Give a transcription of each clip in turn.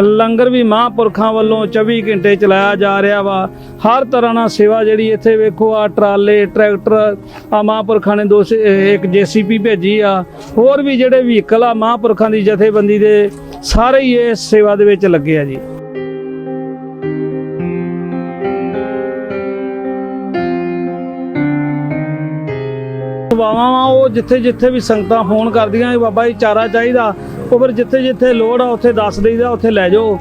ਲੰਗਰ ਵੀ ਮਹਾਂਪੁਰਖਾਂ ਵੱਲੋਂ 24 ਘੰਟੇ ਚਲਾਇਆ ਜਾ ਰਿਹਾ ਵਾ। ਹਰ ਤਰ੍ਹਾਂ ਨਾਲ ਸੇਵਾ ਜਿਹੜੀ ਇੱਥੇ ਵੇਖੋ ਆ ਟਰਾਲੇ, ਟਰੈਕਟਰ ਆ ਮਹਾਂਪੁਰਖਾਂ ਨੇ ਦੋ ਸ- ਇਹ ਇੱਕ ਜੀਸੀਪੀ ਭੇਜੀ ਆ। ਹੋਰ ਵੀ ਜਿਹੜੇ ਵਹੀਕਲ ਆ, ਮਹਾਂਪੁਰਖਾਂ ਦੀ ਜਥੇਬੰਦੀ ਦੇ ਸਾਰੇ ਹੀ ਇਸ ਸੇਵਾ ਦੇ ਵਿੱਚ ਲੱਗੇ ਆ ਜੀ। ਸੇਵਾਵਾਂ ਵਾ, ਉਹ ਜਿੱਥੇ ਜਿੱਥੇ ਵੀ ਸੰਗਤਾਂ ਫੋਨ ਕਰਦੀਆਂ ਬਾਬਾ ਜੀ ਚਾਰਾ ਚਾਹੀਦਾ। ਉਹ ਫਿਰ ਜਿੱਥੇ ਜਿੱਥੇ ਲੋੜ ਆ ਉੱਥੇ ਦੱਸ ਦੇਈਦਾ, ਉੱਥੇ ਲੈ ਜਾਓ।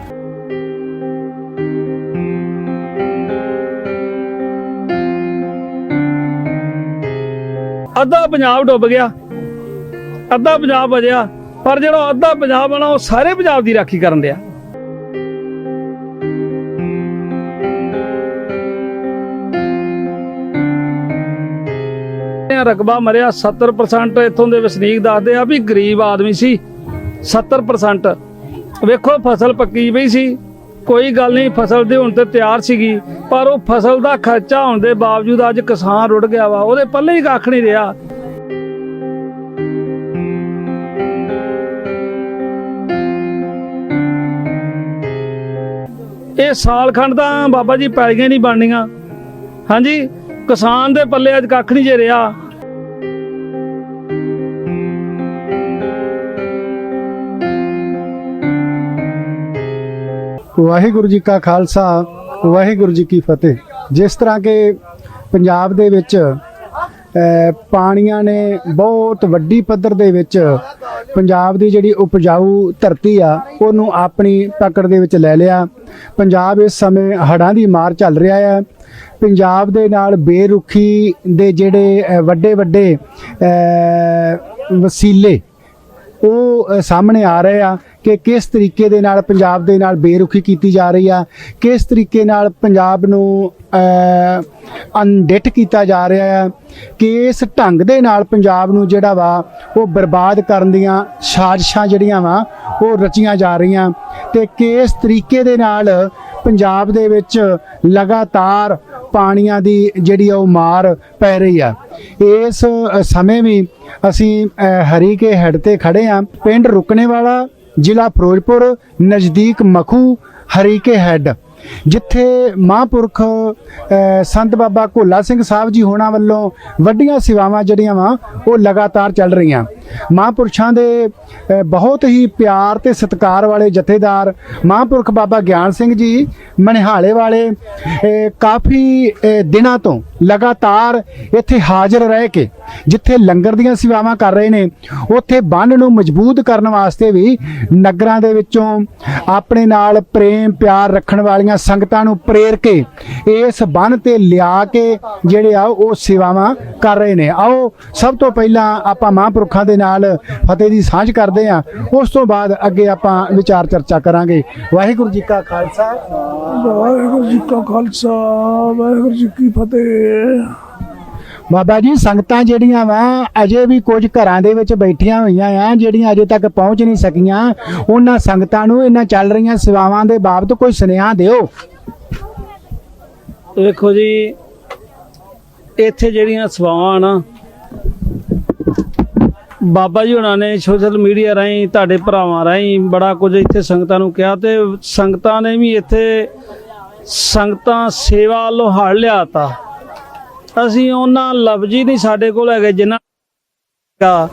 ਅੱਧਾ ਪੰਜਾਬ ਡੁੱਬ ਗਿਆ। ਅੱਧਾ ਪੰਜਾਬ ਬਚਿਆ ਪਰ ਜਿਹੜਾ ਅੱਧਾ ਪੰਜਾਬ ਆ ਨਾ ਉਹ ਸਾਰੇ ਪੰਜਾਬ ਦੀ ਰਾਖੀ ਕਰਨ ਦਿਆ ਰਕਬਾ ਮਰਿਆ 70% ਇੱਥੋਂ ਦੇ ਵਸਨੀਕ ਦੱਸਦੇ ਆ ਵੀ ਗਰੀਬ ਆਦਮੀ ਸੀ। 70% ਵੇਖੋ, ਫਸਲ ਪੱਕੀ ਪਈ ਸੀ, ਕੋਈ ਗੱਲ ਨਹੀਂ, ਫਸਲ ਦੇ ਹੁਣ ਤੇ ਤਿਆਰ ਸੀਗੀ, ਪਰ ਉਹ ਫਸਲ ਦਾ ਖਰਚਾ ਹੋਣ ਦੇ ਬਾਵਜੂਦ ਅੱਜ ਕਿਸਾਨ ਰੁੜ ਗਿਆ ਵਾ, ਉਹਦੇ ਪੱਲੇ ਹੀ ਕੱਖ ਨਹੀਂ ਰਿਹਾ। ਇਹ ਸਾਲ ਖੰਡ ਤਾਂ ਬਾਬਾ ਜੀ ਪੈਲੀਆਂ ਨਹੀਂ ਬਣਨੀਆਂ। ਹਾਂਜੀ, ਕਿਸਾਨ ਦੇ ਪੱਲੇ ਅੱਜ ਕੱਖ ਨਹੀਂ ਜੇ ਰਿਹਾ। ਵਾਹਿਗੁਰੂ ਜੀ ਕਾ ਖਾਲਸਾ, ਵਾਹਿਗੁਰੂ ਜੀ ਕੀ ਫਤਿਹ। ਜਿਸ ਤਰ੍ਹਾਂ ਕਿ ਪੰਜਾਬ ਦੇ ਵਿੱਚ ਪਾਣੀਆਂ ਨੇ ਬਹੁਤ ਵੱਡੀ ਪੱਧਰ ਦੇ ਵਿੱਚ ਪੰਜਾਬ ਦੀ ਜਿਹੜੀ ਉਪਜਾਊ ਧਰਤੀ ਆ, ਉਹਨੂੰ ਆਪਣੀ ਪਕੜ ਦੇ ਵਿੱਚ ਲੈ ਲਿਆ। ਪੰਜਾਬ ਇਸ ਸਮੇਂ ਹੜ੍ਹਾਂ ਦੀ ਮਾਰ ਚੱਲ ਰਿਹਾ ਹੈ ਪੰਜਾਬ ਦੇ ਨਾਲ ਬੇਰੁਖੀ ਦੇ ਜਿਹੜੇ ਵੱਡੇ ਵੱਡੇ ਵਸੀਲੇ, ਉਹ ਸਾਹਮਣੇ ਆ ਰਹੇ ਆ। ਕਿ ਕਿਸ ਤਰੀਕੇ ਦੇ ਨਾਲ ਪੰਜਾਬ ਦੇ ਨਾਲ ਬੇਰੁਖੀ ਕੀਤੀ ਜਾ ਰਹੀ ਆ ਕਿਸ ਤਰੀਕੇ ਨਾਲ ਪੰਜਾਬ ਨੂੰ ਅ, ਕੀਤਾ ਜਾ ਰਿਹਾ ਹੈ ਕਿਸ ਢੰਗ ਦੇ ਨਾਲ ਪੰਜਾਬ ਨੂੰ ਜਿਹੜਾ ਵਾ ਉਹ ਬਰਬਾਦ ਕਰਨ ਦੀਆਂ ਸਾਜ਼ਿਸ਼ਾਂ ਜਿਹੜੀਆਂ ਵਾ ਉਹ ਰਚੀਆਂ ਜਾ ਰਹੀਆਂ ਤੇ ਕਿਸ ਤਰੀਕੇ ਦੇ ਨਾਲ ਪੰਜਾਬ ਦੇ ਵਿੱਚ ਲਗਾਤਾਰ ਪਾਣੀਆਂ ਦੀ ਜਿਹੜੀ ਆ ਉਹ ਮਾਰ ਪੈ ਰਹੀ ਆ। ਇਸ ਸਮੇਂ ਵੀ ਅਸੀਂ ਹਰੀ ਕੇ ਹੈਡ ਤੇ ਖੜੇ ਆ। ਪਿੰਡ ਰੁਕਣੇ ਵਾਲਾ ਜ਼ਿਲ੍ਹਾ ਫਿਰੋਜ਼ਪੁਰ ਨਜ਼ਦੀਕ ਮਖੂ ਹਰੀਕੇ ਹੈੱਡ। ਜਿੱਥੇ ਮਹਾਂਪੁਰਖ ਸੰਤ ਬਾਬਾ ਕੋਲਾ ਸਿੰਘ ਸਾਹਿਬ ਜੀ ਹੋਣਾ ਵੱਲੋਂ ਵੱਡੀਆਂ ਸੇਵਾਵਾਂ ਜਿਹੜੀਆਂ ਵਾ, ਉਹ ਲਗਾਤਾਰ ਚੱਲ ਰਹੀਆਂ। ਮਹਾਂਪੁਰਸ਼ਾਂ ਦੇ ਬਹੁਤ ਹੀ ਪਿਆਰ ਤੇ ਸਤਿਕਾਰ ਵਾਲੇ ਜਥੇਦਾਰ ਮਹਾਂਪੁਰਖ ਬਾਬਾ ਗਿਆਨ ਸਿੰਘ ਜੀ ਮਨਿਹਾਲੇ ਵਾਲੇ ਕਾਫੀ ਦਿਨਾਂ ਤੋਂ ਲਗਾਤਾਰ ਇੱਥੇ ਹਾਜ਼ਰ ਰਹਿ ਕੇ, ਜਿੱਥੇ ਲੰਗਰ ਦੀਆਂ ਸੇਵਾਵਾਂ ਕਰ ਰਹੇ ਨੇ, ਉੱਥੇ ਬੰਨ ਨੂੰ ਮਜ਼ਬੂਤ ਕਰਨ ਵਾਸਤੇ ਵੀ ਨਗਰਾਂ ਦੇ ਵਿੱਚੋਂ ਆਪਣੇ ਨਾਲ ਪ੍ਰੇਮ ਪਿਆਰ ਰੱਖਣ ਵਾਲੀਆਂ ਸੰਗਤਾਂ ਨੂੰ ਪ੍ਰੇਰ ਕੇ ਇਸ ਬੰਨ ਤੇ ਲਿਆ ਕੇ ਜਿਹੜੇ ਆ ਉਹ ਸੇਵਾਵਾਂ ਕਰ ਰਹੇ ਨੇ। ਆਓ, ਸਭ ਤੋਂ ਪਹਿਲਾਂ ਆਪਾਂ ਮਹਾਂਪੁਰਖਾਂ ਦੇ ਨਾਲ ਫਤਿਹ ਦੀ ਸਾਂਝ ਕਰਦੇ ਹਾਂ। ਉਸ ਤੋਂ ਬਾਅਦ ਅੱਗੇ ਆਪਾਂ ਵਿਚਾਰ ਚਰਚਾ ਕਰਾਂਗੇ। ਵਾਹਿਗੁਰੂ ਜੀ ਕਾ ਖਾਲਸਾ। ਵਾਹਿਗੁਰੂ ਜੀ ਕਾ ਖਾਲਸਾ, ਵਾਹਿਗੁਰੂ ਜੀ ਕੀ ਫਤਿਹ। ਬਾਬਾ ਜੀ, ਸੰਗਤਾਂ ਜਿਹੜੀਆਂ ਵਾ, ਅਜੇ ਵੀ ਕੁਝ ਘਰਾਂ ਦੇ ਵਿੱਚ ਬੈਠੀਆਂ ਹੋਈਆਂ ਆ, ਜਿਹੜੀਆਂ ਅਜੇ ਤੱਕ ਪਹੁੰਚ ਨਹੀਂ ਸਕੀਆਂ। ਉਹਨਾਂ ਸੰਗਤਾਂ ਨੂੰ ਇਹਨਾਂ ਚੱਲ ਰਹੀਆਂ ਸੇਵਾਵਾਂ ਦੇ ਬਾਬਤ ਕੋਈ ਸੁਨੇਹਾ ਦਿਓ। ਵੇਖੋ ਜੀ, ਇੱਥੇ ਜਿਹੜੀਆਂ ਸੇਵਾਵਾਂ ਨਾ, ਬਾਬਾ ਜੀ ਉਹਨਾਂ ਨੇ ਸੋਸ਼ਲ ਮੀਡੀਆ ਰਾਹੀਂ, ਤੁਹਾਡੇ ਭਰਾਵਾਂ ਰਾਹੀਂ ਬੜਾ ਕੁਝ ਇੱਥੇ ਸੰਗਤਾਂ ਨੂੰ ਕਿਹਾ ਤੇ ਸੰਗਤਾਂ ਨੇ ਵੀ ਇੱਥੇ ਸੰਗਤਾਂ ਸੇਵਾ ਵੱਲੋਂ ਹੜ ਲਿਆਤਾ। ਅਸੀਂ ਉਹਨਾਂ ਲਫ਼ਜ਼ ਹੀ ਨਹੀਂ ਸਾਡੇ ਕੋਲ ਹੈਗੇ ਜਿਨ੍ਹਾਂ ਦਾ।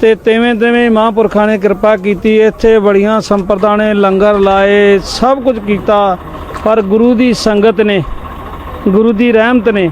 ਤੇ ਤਿਵੇਂ ਤਿਵੇਂ ਮਹਾਂਪੁਰਖਾਂ ਨੇ ਕਿਰਪਾ ਕੀਤੀ, ਇੱਥੇ ਬੜੀਆਂ ਸੰਪਰਦਾ ਨੇ ਲੰਗਰ ਲਾਏ, ਸਭ ਕੁਝ ਕੀਤਾ, ਪਰ ਗੁਰੂ ਦੀ ਸੰਗਤ ਨੇ, ਗੁਰੂ ਦੀ ਰਹਿਮਤ ਨੇ,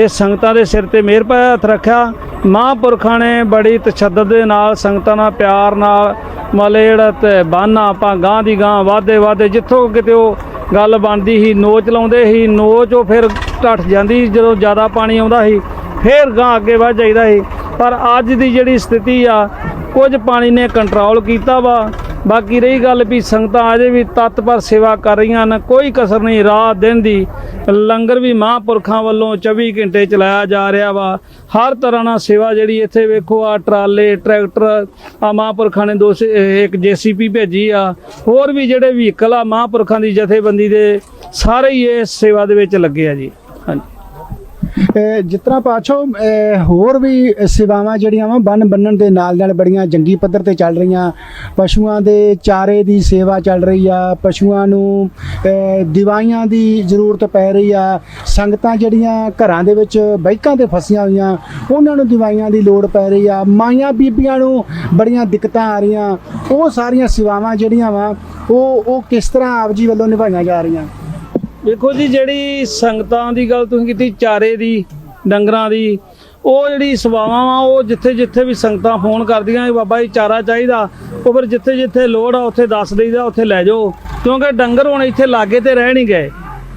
ਇਹ ਸੰਗਤਾਂ ਦੇ ਸਿਰ ਤੇ ਮਿਹਰ ਪਾਇਆ ਹੱਥ ਰੱਖਿਆ। ਮਹਾਂਪੁਰਖਾਂ ਨੇ ਬੜੀ ਤਸ਼ੱਦਦ ਦੇ ਨਾਲ ਸੰਗਤਾਂ ਨਾਲ ਪਿਆਰ ਨਾਲ ਮਤਲਬ ਜਿਹੜਾ ਤੇ ਬਾਨਾ ਆਪਾਂ ਗਾਂ ਦੀ ਗਾਂ ਵਾਦੇ ਵਾਦੇ ਜਿੱਥੋਂ ਕਿਤੇ ਉਹ ਗੱਲ ਬਣਦੀ ਸੀ, ਨੋਚ ਲਾਉਂਦੇ ਸੀ, ਨੋਚ ਉਹ ਫਿਰ ਘਟ ਜਾਂਦੀ ਸੀ, ਜਦੋਂ ਜ਼ਿਆਦਾ ਪਾਣੀ ਆਉਂਦਾ ਸੀ, ਫਿਰ ਗਾਂ ਅੱਗੇ ਵੱਧ ਜਾਈਦਾ ਸੀ। ਪਰ ਅੱਜ ਦੀ ਜਿਹੜੀ ਸਥਿਤੀ ਆ, ਕੁਝ ਪਾਣੀ ਨੇ ਕੰਟਰੋਲ ਕੀਤਾ ਵਾ। ਬਾਕੀ ਰਹੀ ਗੱਲ ਵੀ ਸੰਗਤਾਂ ਅਜੇ ਵੀ ਤਤਪਰ ਸੇਵਾ ਕਰ ਰਹੀਆਂ ਨੇ ਕੋਈ ਕਸਰ ਨਹੀਂ ਰਾਤ ਦਿਨ ਦੀ ਲੰਗਰ ਵੀ ਮਹਾਂਪੁਰਖਾਂ ਵੱਲੋਂ 24 ਘੰਟੇ ਚਲਾਇਆ ਜਾ ਰਿਹਾ ਵਾ। ਹਰ ਤਰ੍ਹਾਂ ਨਾਲ ਸੇਵਾ ਜਿਹੜੀ ਇੱਥੇ ਵੇਖੋ ਆ ਟਰਾਲੇ, ਟਰੈਕਟਰ ਆ ਮਹਾਂਪੁਰਖਾਂ ਨੇ ਦੋ ਸ- ਇਹ ਇੱਕ ਜੀਸੀਪੀ ਭੇਜੀ ਆ। ਹੋਰ ਵੀ ਜਿਹੜੇ ਵਹੀਕਲ ਆ ਮਹਾਂਪੁਰਖਾਂ ਦੀ ਜਥੇਬੰਦੀ ਦੇ ਸਾਰੇ ਹੀ ਇਸ ਸੇਵਾ ਦੇ ਵਿੱਚ ਲੱਗੇ ਆ ਜੀ। ਜਿਸ ਤਰ੍ਹਾਂ ਪਾਛੋ ਹੋਰ ਵੀ ਸੇਵਾਵਾਂ ਜਿਹੜੀਆਂ ਵਾ, ਬੰਨ ਬੰਨਣ ਦੇ ਨਾਲ ਨਾਲ ਬੜੀਆਂ ਜੰਗੀ ਪੱਧਰ ਤੇ ਚੱਲ ਰਹੀਆਂ। ਪਸ਼ੂਆਂ ਦੇ ਚਾਰੇ ਦੀ ਸੇਵਾ ਚੱਲ ਰਹੀ ਆ, ਪਸ਼ੂਆਂ ਨੂੰ ਦਵਾਈਆਂ ਦੀ ਜ਼ਰੂਰਤ ਪੈ ਰਹੀ ਆ। ਸੰਗਤਾਂ ਜਿਹੜੀਆਂ ਘਰਾਂ ਦੇ ਵਿੱਚ ਬਾਈਕਾਂ ਤੇ ਫਸੀਆਂ ਹੋਈਆਂ, ਉਹਨਾਂ ਨੂੰ ਦਵਾਈਆਂ ਦੀ ਲੋੜ ਪੈ ਰਹੀ ਆ। ਮਾਈਆਂ ਬੀਬੀਆਂ ਨੂੰ ਬੜੀਆਂ ਦਿੱਕਤਾਂ ਆ ਰਹੀਆਂ। ਉਹ ਸਾਰੀਆਂ ਸੇਵਾਵਾਂ ਜਿਹੜੀਆਂ ਵਾ, ਉਹ ਉਹ ਕਿਸ ਤਰ੍ਹਾਂ ਆਪ ਜੀ ਵੱਲੋਂ ਨਿਭਾਈਆਂ ਜਾ ਰਹੀਆਂ? ਵੇਖੋ ਜੀ, ਜਿਹੜੀ ਸੰਗਤਾਂ ਦੀ ਗੱਲ ਤੁਸੀਂ ਕੀਤੀ, ਚਾਰੇ ਦੀ, ਡੰਗਰਾਂ ਦੀ, ਉਹ ਜਿਹੜੀ ਸਵਾਵਾਂ ਵਾ, ਉਹ ਜਿੱਥੇ ਜਿੱਥੇ ਵੀ ਸੰਗਤਾਂ ਫੋਨ ਕਰਦੀਆਂ ਵੀ ਬਾਬਾ ਜੀ ਚਾਰਾ ਚਾਹੀਦਾ, ਉਹ ਫਿਰ ਜਿੱਥੇ ਜਿੱਥੇ ਲੋੜ ਆ, ਉੱਥੇ ਦੱਸ ਦਈਦਾ, ਉੱਥੇ ਲੈ ਜਾਓ। ਕਿਉਂਕਿ ਡੰਗਰ ਹੁਣ ਇੱਥੇ ਲਾਗੇ ਤੇ ਰਹਿ ਨਹੀਂ ਗਏ।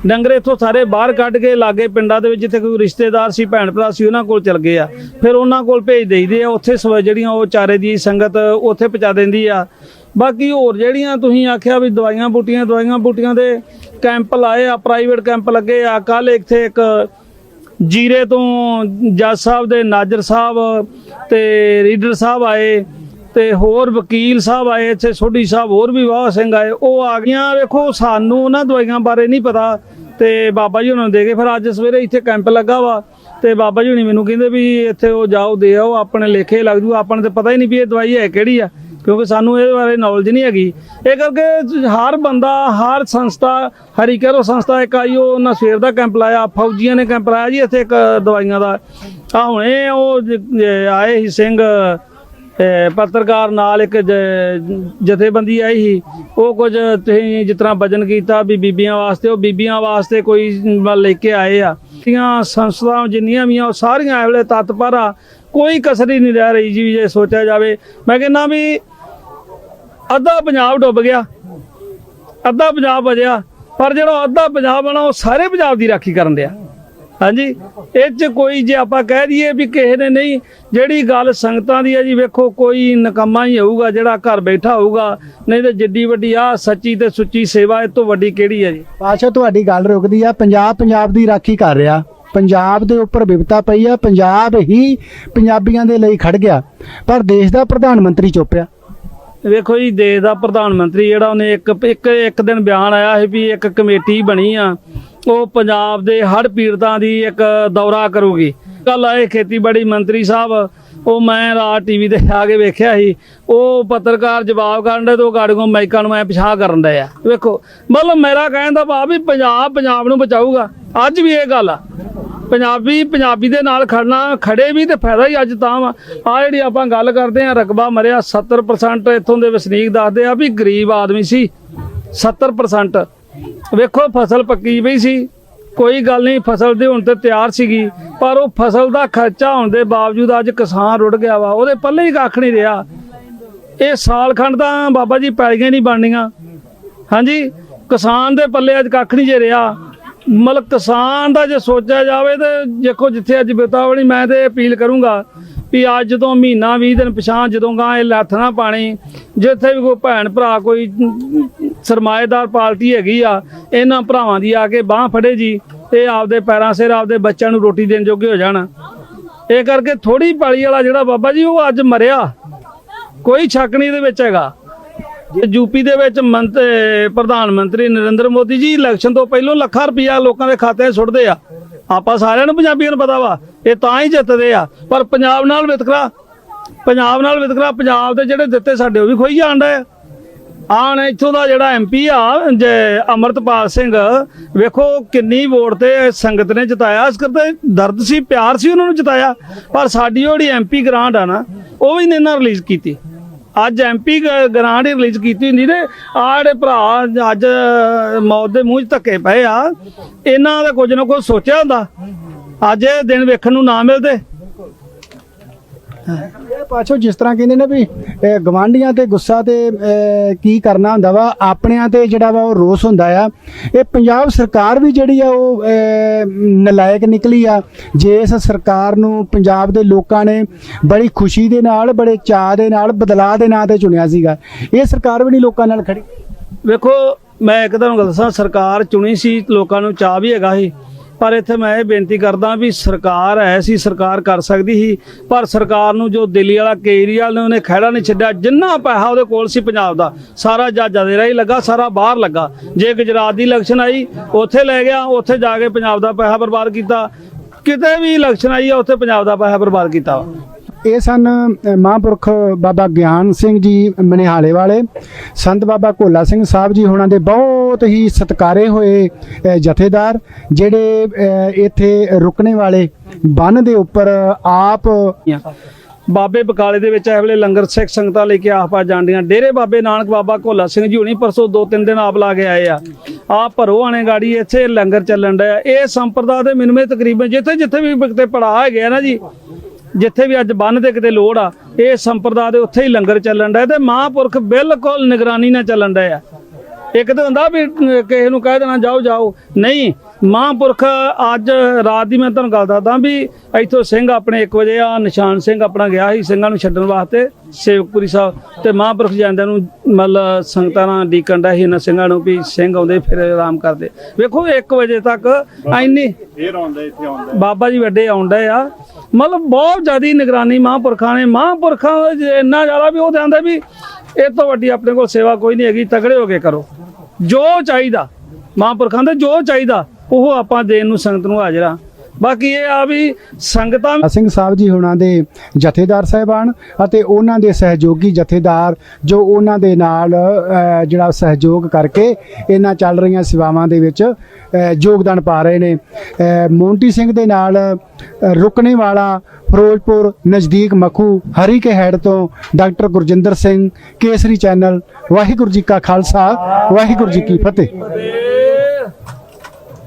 ਡੰਗਰ ਇੱਥੋਂ ਸਾਰੇ ਬਾਹਰ ਕੱਢ ਕੇ ਲਾਗੇ ਪਿੰਡਾਂ ਦੇ ਵਿੱਚ, ਜਿੱਥੇ ਕੋਈ ਰਿਸ਼ਤੇਦਾਰ ਸੀ ਭੈਣ ਭਰਾ ਸੀ, ਉਹਨਾਂ ਕੋਲ ਚਲ ਗਏ ਆ। ਫਿਰ ਉਹਨਾਂ ਕੋਲ ਭੇਜ ਦੇਈਦੇ ਆ, ਉੱਥੇ ਸਵ ਜਿਹੜੀਆਂ, ਉਹ ਚਾਰੇ ਦੀ ਸੰਗਤ ਉੱਥੇ ਪਹੁੰਚਾ ਦਿੰਦੀ ਆ। ਬਾਕੀ ਹੋਰ ਜਿਹੜੀਆਂ ਤੁਸੀਂ ਆਖਿਆ ਵੀ ਦਵਾਈਆਂ ਬੂਟੀਆਂ ਦਵਾਈਆਂ ਬੂਟੀਆਂ ਦੇ ਕੈਂਪ ਲਾਏ ਆ, ਪ੍ਰਾਈਵੇਟ ਕੈਂਪ ਲੱਗੇ ਆ। ਕੱਲ ਇੱਥੇ ਇੱਕ ਜੀਰੇ ਤੋਂ ਜੱਜ ਸਾਹਿਬ ਦੇ ਨਾਜਰ ਸਾਹਿਬ ਤੇ ਰੀਡਰ ਸਾਹਿਬ ਆਏ ਤੇ ਹੋਰ ਵਕੀਲ ਸਾਹਿਬ ਆਏ, ਇੱਥੇ ਸੋਢੀ ਸਾਹਿਬ ਹੋਰ ਵੀ ਵਾਹ ਸਿੰਘ ਆਏ। ਉਹ ਆ ਗਈਆਂ। ਵੇਖੋ, ਸਾਨੂੰ ਉਹਨਾਂ ਦਵਾਈਆਂ ਬਾਰੇ ਨਹੀਂ ਪਤਾ ਤੇ ਬਾਬਾ ਜੀ ਉਹਨਾਂ ਨੂੰ ਦੇ ਗਏ ਫਿਰ ਅੱਜ ਸਵੇਰੇ ਇੱਥੇ ਕੈਂਪ ਲੱਗਾ ਵਾ ਤੇ ਬਾਬਾ ਜੀ ਹੁਣੀ ਮੈਨੂੰ ਕਹਿੰਦੇ ਵੀ ਇੱਥੇ ਉਹ ਜਾਓ, ਦੇ ਆਓ, ਆਪਣੇ ਲੇਖੇ ਲੱਗ ਜੂ। ਆਪਾਂ ਨੂੰ ਤੇ ਪਤਾ ਹੀ ਨਹੀਂ ਵੀ ਇਹ ਦਵਾਈ ਹੈ ਕਿਹੜੀ ਆ। ਕਿਉਂਕਿ ਸਾਨੂੰ ਇਹਦੇ ਬਾਰੇ ਨੌਲੇਜ ਨਹੀਂ ਹੈਗੀ। ਇਹ ਕਰਕੇ ਹਰ ਬੰਦਾ, ਹਰ ਸੰਸਥਾ, ਹਰੀ ਕਰੋ ਸੰਸਥਾ, ਇੱਕ ਆਈ ਉਹ ਉਹਨਾਂ ਸਵੇਰ ਦਾ ਕੈਂਪ ਲਾਇਆ, ਫੌਜੀਆਂ ਨੇ ਕੈਂਪ ਲਾਇਆ ਜੀ ਇੱਥੇ ਇੱਕ ਦਵਾਈਆਂ ਦਾ। ਆ ਹੁਣੇ ਉਹ ਆਏ ਸੀ ਸਿੰਘ ਪੱਤਰਕਾਰ ਨਾਲ ਇੱਕ ਜਥੇਬੰਦੀ ਆਈ ਸੀ। ਉਹ ਕੁਝ ਤੁਸੀਂ ਜਿਸ ਤਰ੍ਹਾਂ ਵਜਨ ਕੀਤਾ ਵੀ ਬੀਬੀਆਂ ਵਾਸਤੇ, ਉਹ ਬੀਬੀਆਂ ਵਾਸਤੇ ਕੋਈ ਲੈ ਕੇ ਆਏ ਆ। ਤੀਆਂ ਸੰਸਥਾਵਾਂ ਜਿੰਨੀਆਂ ਵੀ ਆ, ਉਹ ਸਾਰੀਆਂ ਇਹ ਵੇਲੇ ਤਤਪਰ ਆ। ਕੋਈ ਕਸਰ ਹੀ ਨਹੀਂ ਰਹਿ ਰਹੀ ਜੀ, ਜੇ ਸੋਚਿਆ ਜਾਵੇ। ਮੈਂ ਕਹਿੰਦਾ ਵੀ ਅੱਧਾ ਪੰਜਾਬ ਡੁੱਬ ਗਿਆ, ਅੱਧਾ ਪੰਜਾਬ ਵਜਿਆ ਪਰ ਜਿਹੜਾ ਅੱਧਾ ਪੰਜਾਬ ਆਣਾ ਉਹ ਸਾਰੇ ਪੰਜਾਬ ਦੀ ਰਾਖੀ ਕਰਨ ਦਿਆ ਹਾਂਜੀ, ਇਹ ਚ ਕੋਈ ਜੇ ਆਪਾਂ ਕਹਿ ਦਈਏ ਵੀ ਕਿਸੇ ਨੇ ਨਹੀਂ, ਜਿਹੜੀ ਗੱਲ ਸੰਗਤਾਂ ਦੀ ਹੈ ਜੀ, ਵੇਖੋ ਕੋਈ ਨਕਮਾ ਹੀ ਹੋਊਗਾ, ਜਿਹੜਾ ਘਰ ਬੈਠਾ ਹੋਊਗਾ, ਨਹੀਂ ਤੇ ਜਿੱਡੀ ਵੱਡੀ ਆ ਸੱਚੀ ਤੇ ਸੁੱਚੀ ਸੇਵਾ ਇਹ ਤੋਂ ਵੱਡੀ ਕਿਹੜੀ ਹੈ ਜੀ? ਪਾਸ਼ਾ ਤੁਹਾਡੀ ਗੱਲ ਰੁਕਦੀ ਆ, ਪੰਜਾਬ ਪੰਜਾਬ ਦੀ ਰਾਖੀ ਕਰ ਰਿਹਾ। ਪੰਜਾਬ ਦੇ ਉੱਪਰ ਵਿਪਤਾ ਪਈ ਆ, ਪੰਜਾਬ ਹੀ ਪੰਜਾਬੀਆਂ ਦੇ ਲਈ ਖੜ ਗਿਆ। ਪਰ ਦੇਸ਼ ਦਾ ਪ੍ਰਧਾਨ ਮੰਤਰੀ ਚੁੱਪਿਆ ਵੇਖੋ ਜੀ, ਦੇਸ਼ ਦਾ ਪ੍ਰਧਾਨ ਮੰਤਰੀ ਜਿਹੜਾ ਉਹਨੇ ਇੱਕ ਇੱਕ ਇੱਕ ਦਿਨ ਬਿਆਨ ਆਇਆ ਸੀ ਵੀ ਇੱਕ ਕਮੇਟੀ ਬਣੀ ਆ, ਉਹ ਪੰਜਾਬ ਦੇ ਹੜ੍ਹ ਪੀੜਤਾਂ ਦੀ ਇੱਕ ਦੌਰਾ ਕਰੂਗੀ। ਕੱਲ ਆਏ ਖੇਤੀਬਾੜੀ ਮੰਤਰੀ ਸਾਹਿਬ, ਉਹ ਮੈਂ ਰਾਤ ਟੀਵੀ ਤੇ ਆ ਕੇ ਵੇਖਿਆ ਸੀ, ਉਹ ਪੱਤਰਕਾਰ ਜਵਾਬ ਕਰਨ ਦੇ ਤੋਂ ਗਾੜੀਆਂ ਮਾਈਕਾਂ ਨੂੰ ਮੈਂ ਪਿਛਾਹ ਕਰਨ ਦੇ ਆ। ਵੇਖੋ, ਮਤਲਬ ਮੇਰਾ ਕਹਿਣ ਦਾ ਭਾਵ ਵੀ ਪੰਜਾਬ ਪੰਜਾਬ ਨੂੰ ਬਚਾਊਗਾ। ਅੱਜ ਵੀ ਇਹ ਗੱਲ ਆ। ਪੰਜਾਬੀ ਪੰਜਾਬੀ ਦੇ ਨਾਲ ਖੜਨਾ, ਖੜੇ ਵੀ ਤੇ ਫਾਇਦਾ ਹੀ ਅੱਜ ਤਾਂ ਵਾ। ਆ ਜਿਹੜੀ ਆਪਾਂ ਗੱਲ ਕਰਦੇ ਆ ਰਕਬਾ ਮਰਿਆ 70% ਇੱਥੋਂ ਦੇ ਵਸਨੀਕ ਦੱਸਦੇ ਆ ਵੀ ਗਰੀਬ ਆਦਮੀ ਸੀ 70% ਵੇਖੋ, ਫਸਲ ਪੱਕੀ ਪਈ ਸੀ। ਕੋਈ ਗੱਲ ਨਹੀਂ, ਫਸਲ ਦੇ ਹੁਣ ਤੇ ਤਿਆਰ ਸੀਗੀ, ਪਰ ਉਹ ਫਸਲ ਦਾ ਖਰਚਾ ਹੋਣ ਦੇ ਬਾਵਜੂਦ ਅੱਜ ਕਿਸਾਨ ਰੁੜ ਗਿਆ ਵਾ। ਉਹਦੇ ਪੱਲੇ ਹੀ ਕੱਖ ਨਹੀਂ ਰਿਹਾ। ਇਹ ਸਾਲ ਖੰਡ ਤਾਂ ਬਾਬਾ ਜੀ ਪੈਲੀਆਂ ਨਹੀਂ ਬਣਨੀਆਂ। ਹਾਂਜੀ, ਕਿਸਾਨ ਦੇ ਪੱਲੇ ਅੱਜ ਕੱਖ ਨਹੀਂ ਜੇ ਰਿਹਾ। ਮਤਲਬ ਕਿਸਾਨ ਦਾ ਜੇ ਸੋਚਿਆ ਜਾਵੇ ਤੇ ਦੇਖੋ ਜਿੱਥੇ ਅੱਜ ਬਿਤਾਵਣੀ ਮੈਂ ਤੇ ਅਪੀਲ ਕਰੂੰਗਾ ਵੀ ਅੱਜ ਤੋਂ ਮਹੀਨਾ 20 ਦਿਨ ਪਛਾਣ ਜਦੋਂ ਗਾਂ ਇਹ ਲੱਥ ਨਾ ਪਾਣੀ, ਜਿੱਥੇ ਵੀ ਕੋਈ ਭੈਣ ਭਰਾ, ਕੋਈ ਸਰਮਾਏਦਾਰ ਪਾਰਟੀ ਹੈਗੀ ਆ, ਇਹਨਾਂ ਭਰਾਵਾਂ ਦੀ ਆ ਕੇ ਬਾਹ ਫੜੇ ਜੀ, ਇਹ ਆਪਦੇ ਪੈਰਾਂ ਸਿਰ ਆਪਦੇ ਬੱਚਿਆਂ ਨੂੰ ਰੋਟੀ ਦੇਣ ਜੋਗੇ ਹੋ ਜਾਣ। ਇਹ ਕਰਕੇ ਥੋੜੀ ਪਾਲੀ ਵਾਲਾ ਜਿਹੜਾ ਬਾਬਾ ਜੀ, ਉਹ ਅੱਜ ਮਰਿਆ। ਕੋਈ ਸ਼ੱਕ ਨਹੀਂ ਇਹਦੇ ਵਿੱਚ ਹੈਗਾ। ਯੂਪੀ ਦੇ ਵਿੱਚ ਮੰਤ ਪ੍ਰਧਾਨ ਮੰਤਰੀ ਨਰਿੰਦਰ ਮੋਦੀ ਜੀ ਇਲੈਕਸ਼ਨ ਤੋਂ ਪਹਿਲਾਂ ਲੱਖਾਂ ਰੁਪਇਆ ਲੋਕਾਂ ਦੇ ਖਾਤੇ 'ਚ ਸੁੱਟਦੇ ਆ। ਆਪਾਂ ਸਾਰਿਆਂ ਨੂੰ ਪੰਜਾਬੀਆਂ ਨੂੰ ਪਤਾ ਵਾ, ਇਹ ਤਾਂ ਹੀ ਜਿੱਤਦੇ ਆ। ਪਰ ਪੰਜਾਬ ਨਾਲ ਵਿਤਕਰਾ, ਪੰਜਾਬ ਨਾਲ ਵਿਤਕਰਾ, ਪੰਜਾਬ ਦੇ ਜਿਹੜੇ ਦਿੱਤੇ ਸਾਡੇ, ਉਹ ਵੀ ਖੋਈ ਜਾਣ ਆ। ਆਣ ਇੱਥੋਂ ਦਾ ਜਿਹੜਾ ਐਮਪੀ ਆ, ਜੇ ਅਮਰਤਪਾਲ ਸਿੰਘ, ਵੇਖੋ ਕਿੰਨੀ ਵੋਟ ਤੇ ਸੰਗਤ ਨੇ ਜਿਤਾਇਆ। ਇਸ ਕਰਕੇ ਦਰਦ ਸੀ, ਪਿਆਰ ਸੀ ਉਹਨਾਂ ਨੂੰ ਜਿਤਾਇਆ। ਪਰ ਸਾਡੀ ਉਹ ਜਿਹੜੀ ਐਮਪੀ ਗ੍ਰਾਂਟ ਆ ਨਾ, ਉਹ ਵੀ ਨਹੀਂ ਨਾ ਰਿਲੀਜ਼ ਕੀਤੀ। ਅੱਜ ਐਮਪੀ ਗ੍ਰਾਂਟ ਹੀ ਰਿਲੀਜ਼ ਕੀਤੀ ਹੁੰਦੀ ਤੇ ਆਹ ਜਿਹੜੇ ਭਰਾ ਅੱਜ ਮੌਤ ਦੇ ਮੂੰਹ 'ਚ ਧੱਕੇ ਪਏ ਆ। ਇਹਨਾਂ ਦਾ ਕੁਝ ਨਾ ਕੁਝ ਸੋਚਿਆ ਹੁੰਦਾ। ਅੱਜ ਇਹ ਦਿਨ ਵੇਖਣ ਨੂੰ ਨਾ ਮਿਲਦੇ। ਇਹ ਪਾਛੋ ਜਿਸ ਤਰ੍ਹਾਂ ਕਹਿੰਦੇ ਨੇ ਵੀ, ਇਹ ਗਵਾਂਢੀਆਂ ਤੇ ਗੁੱਸਾ ਤੇ ਕੀ ਕਰਨਾ ਹੁੰਦਾ ਵਾ, ਆਪਣਿਆਂ ਤੇ ਜਿਹੜਾ ਵਾ ਉਹ ਰੋਸ ਹੁੰਦਾ ਆ। ਇਹ ਪੰਜਾਬ ਸਰਕਾਰ ਵੀ ਜਿਹੜੀ ਆ ਉਹ ਨਲਾਇਕ ਨਿਕਲੀ ਆ। ਜੇ ਇਸ ਸਰਕਾਰ ਨੂੰ ਪੰਜਾਬ ਦੇ ਲੋਕਾਂ ਨੇ ਬੜੀ ਖੁਸ਼ੀ ਦੇ ਨਾਲ, ਬੜੇ ਚਾਅ ਦੇ ਨਾਲ, ਬਦਲਾਅ ਦੇ ਨਾਂ ਤੇ ਚੁਣਿਆ ਸੀਗਾ, ਇਹ ਸਰਕਾਰ ਵੀ ਨਹੀਂ ਲੋਕਾਂ ਨਾਲ ਖੜੀ। ਵੇਖੋ, ਮੈਂ ਇੱਕ ਤੁਹਾਨੂੰ ਗੱਲ ਦੱਸਾਂ, ਸਰਕਾਰ ਚੁਣੀ ਸੀ, ਲੋਕਾਂ ਨੂੰ ਚਾਹ ਵੀ ਹੈਗਾ ਸੀ। ਪਰ ਇੱਥੇ ਮੈਂ ਇਹ ਬੇਨਤੀ ਕਰਦਾ ਵੀ ਸਰਕਾਰ ਐ ਸੀ, ਸਰਕਾਰ ਕਰ ਸਕਦੀ ਸੀ, ਪਰ ਸਰਕਾਰ ਨੂੰ ਜੋ ਦਿੱਲੀ ਵਾਲਾ ਕੇਜਰੀਵਾਲ ਨੇ ਉਹਨੇ ਖਹਿੜਾ ਨਹੀਂ ਛੱਡਿਆ, ਜਿੰਨਾ ਪੈਸਾ ਉਹਦੇ ਕੋਲ ਸੀ ਪੰਜਾਬ ਦਾ, ਸਾਰਾ ਜੱਜਾਂ ਦੇ ਰਾਹੀਂ ਲੱਗਾ, ਸਾਰਾ ਬਾਹਰ ਲੱਗਾ। ਜੇ ਗੁਜਰਾਤ ਦੀ ਇਲੈਕਸ਼ਨ ਆਈ, ਉੱਥੇ ਲੈ ਗਿਆ, ਉੱਥੇ ਜਾ ਕੇ ਪੰਜਾਬ ਦਾ ਪੈਸਾ ਬਰਬਾਦ ਕੀਤਾ। ਕਿਤੇ ਵੀ ਇਲੈਕਸ਼ਨ ਆਈ ਆ, ਉੱਥੇ ਪੰਜਾਬ ਦਾ ਪੈਸਾ ਬਰਬਾਦ ਕੀਤਾ। ਇਹ ਸਨ ਅ, ਮਹਾਂਪੁਰਖ ਬਾਬਾ ਗਿਆਨ ਸਿੰਘ ਜੀ ਮਨਿਹਾਲੇ ਵਾਲੇ ਸੰਤ ਬਾਬਾ ਭੋਲਾ ਸਿੰਘ ਸਾਹਿਬ ਜੀ ਹੋਣਾ ਦੇ ਬਹੁਤ ਹੀ ਸਤਿਕਾਰੇ ਹੋਏ ਜਥੇਦਾਰ ਜਿਹੜੇ ਇੱਥੇ ਰੁਕਣੇ ਵਾਲੇ ਬੰਨ ਦੇ ਉੱਪਰ ਆਪ ਬਾਬੇ ਬਕਾਲੇ ਦੇ ਵਿੱਚ ਇਹ ਵੇਲੇ ਲੰਗਰ ਸਿੱਖ ਸੰਗਤਾਂ ਲੈ ਕੇ ਆਪ ਆ ਜਾਂਦੀਆਂ। ਡੇਰੇ ਬਾਬੇ ਨਾਨਕ ਬਾਬਾ ਕੋਲਾ ਸਿੰਘ ਜੀ ਹੁਣੀ ਪਰਸੋਂ ਦੋ ਤਿੰਨ ਦਿਨ ਆਪ ਲਾ ਕੇ ਆਏ ਆ। ਆਪ ਭਰੋ ਆਣੇ ਗਾੜੀ ਇੱਥੇ ਲੰਗਰ ਚੱਲਣ ਡਿਆ। ਇਹ ਸੰਪਰਦਾ ਦੇ ਮਿਨਮੇ ਤਕਰੀਬਨ ਜਿੱਥੇ ਜਿੱਥੇ ਵੀ ਕਿਤੇ ਪੜਾ ਹੈਗੇ ਆ ਨਾ ਜੀ ਜਿੱਥੇ ਵੀ ਅੱਜ ਬੰਨ ਤੇ ਕਿਤੇ ਲੋੜ ਆ ਇਹ ਸੰਪਰਦਾ ਦੇ ਉੱਥੇ ਹੀ ਲੰਗਰ ਚੱਲਣ ਡਿਆ ਤੇ ਮਹਾਂਪੁਰਖ ਬਿਲਕੁਲ ਨਿਗਰਾਨੀ ਨਾਲ ਚੱਲਣ ਡਿਆ ਇੱਕ ਤਾਂ ਹੁੰਦਾ ਵੀ ਕਿਸੇ ਨੂੰ ਕਹਿ ਦੇਣਾ ਜਾਓ ਜਾਓ। ਨਹੀਂ ਮਹਾਂਪੁਰਖ ਅੱਜ ਰਾਤ ਦੀ ਮੈਂ ਤੁਹਾਨੂੰ ਗੱਲ ਦੱਸਦਾ ਵੀ ਇੱਥੋਂ ਸਿੰਘ ਆਪਣੇ 1 ਵਜੇ ਆ ਨਿਸ਼ਾਨ ਸਿੰਘ ਆਪਣਾ ਗਿਆ ਸੀ ਸਿੰਘਾਂ ਨੂੰ ਛੱਡਣ ਵਾਸਤੇ ਸੇਵਕਪੁਰੀ ਸਾਹਿਬ ਤੇ ਮਹਾਂਪੁਰਖ ਜਾਂਦਿਆਂ ਨੂੰ ਮਤਲਬ ਸੰਗਤਾਂ ਨਾਲ ਡੀਕਣ ਦਾ ਸੀ ਇਹਨਾਂ ਸਿੰਘਾਂ ਨੂੰ ਵੀ ਸਿੰਘ ਆਉਂਦੇ ਫਿਰ ਆਰਾਮ ਕਰਦੇ। ਵੇਖੋ 1 ਵਜੇ ਤੱਕ ਇੰਨੀ ਫੇਰ ਆਉਂਦਾ ਇੱਥੇ ਆਉਂਦਾ। ਬਾਬਾ ਜੀ ਵੱਡੇ ਆਉਂਦੇ ਆ ਮਤਲਬ ਬਹੁਤ ਜ਼ਿਆਦੀ ਨਿਗਰਾਨੀ ਮਹਾਂਪੁਰਖਾਂ ਨੇ। ਮਹਾਂਪੁਰਖਾਂ ਦੇ ਇੰਨਾ ਜ਼ਿਆਦਾ ਵੀ ਉਹ ਕਹਿੰਦੇ ਵੀ ਇਹ ਤੋਂ ਵੱਡੀ ਆਪਣੇ ਕੋਲ ਸੇਵਾ ਕੋਈ ਨਹੀਂ ਹੈਗੀ ਤਗੜੇ ਹੋ ਕੇ ਕਰੋ। ਜੋ ਚਾਹੀਦਾ, ਮਹਾਂਪੁਰਖਾਂ ਦੇ ਜੋ ਚਾਹੀਦਾ, ਉਹ ਆਪਾਂ ਦੇਣ ਨੂੰ ਸੰਗਤ ਨੂੰ ਹਾਜ਼ਰ ਆ ਬਾਕੀ ਇਹ ਆ ਵੀ ਸੰਗਤਾਂ ਸਿੰਘ ਸਾਹਿਬ ਜੀ ਹੋਣਾ ਦੇ ਜਥੇਦਾਰ ਸਾਹਿਬਾਨ ਅਤੇ ਉਹਨਾਂ ਦੇ ਸਹਿਯੋਗੀ ਜਥੇਦਾਰ ਜੋ ਉਹਨਾਂ ਦੇ ਨਾਲ ਜਿਹੜਾ ਸਹਿਯੋਗ ਕਰਕੇ ਇਹਨਾਂ ਚੱਲ ਰਹੀਆਂ ਸੇਵਾਵਾਂ ਦੇ ਵਿੱਚ ਯੋਗਦਾਨ ਪਾ ਰਹੇ ਨੇ। ਅ, ਮੋਂਟੀ ਸਿੰਘ ਦੇ ਨਾਲ ਰੁਕਣੇ ਵਾਲਾ ਫਿਰੋਜ਼ਪੁਰ ਨਜ਼ਦੀਕ ਮਖੂ ਹਰੀ ਕੇ ਹੈਡ ਤੋਂ ਡਾਕਟਰ ਗੁਰਜਿੰਦਰ ਸਿੰਘ ਕੇਸਰੀ ਚੈਨਲ ਵਾਹਿਗੁਰੂ ਜੀ ਕਾ ਖਾਲਸਾ ਵਾਹਿਗੁਰੂ ਜੀ ਕੀ ਫਤਿਹ।